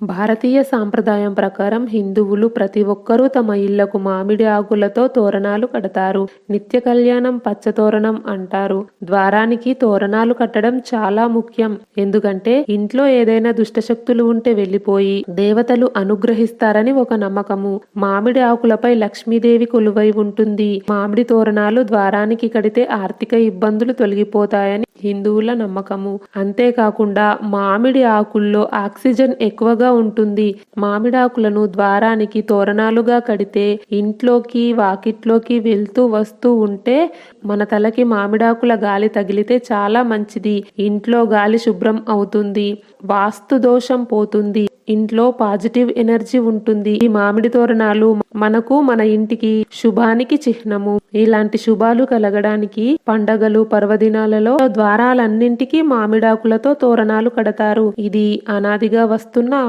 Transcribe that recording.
భారతీయ సాంప్రదాయం ప్రకారం హిందువులు ప్రతి ఒక్కరూ తమ ఇళ్ళకు మామిడి ఆకులతో తోరణాలు కడతారు. నిత్య కళ్యాణం పచ్చ తోరణం అంటారు. ద్వారానికి తోరణాలు కట్టడం చాలా ముఖ్యం. ఎందుకంటే ఇంట్లో ఏదైనా దుష్టశక్తులు ఉంటే వెళ్ళిపోయి దేవతలు అనుగ్రహిస్తారని ఒక నమ్మకము. మామిడి ఆకులపై లక్ష్మీదేవి కొలువై ఉంటుంది. మామిడి తోరణాలు ద్వారానికి కడితే ఆర్థిక ఇబ్బందులు తొలగిపోతాయని హిందువుల నమ్మకము. అంతేకాకుండా మామిడి ఆకుల్లో ఆక్సిజన్ ఎక్కువగా ఉంటుంది. మామిడాకులను ద్వారానికి తోరణాలుగా కడితే ఇంట్లోకి వాకిట్లోకి వెళ్తూ వస్తూ ఉంటే మన తలకి మామిడాకుల గాలి తగిలితే చాలా మంచిది. ఇంట్లో గాలి శుభ్రం అవుతుంది. వాస్తు దోషం పోతుంది. ఇంట్లో పాజిటివ్ ఎనర్జీ ఉంటుంది. ఈ మామిడి తోరణాలు మనకు మన ఇంటికి శుభానికి చిహ్నము. ఇలాంటి శుభాలు కలగడానికి పండగలు పర్వదినాలలో ద్వారాలన్నింటికీ మామిడాకులతో తోరణాలు కడతారు. ఇది అనాదిగా వస్తున్న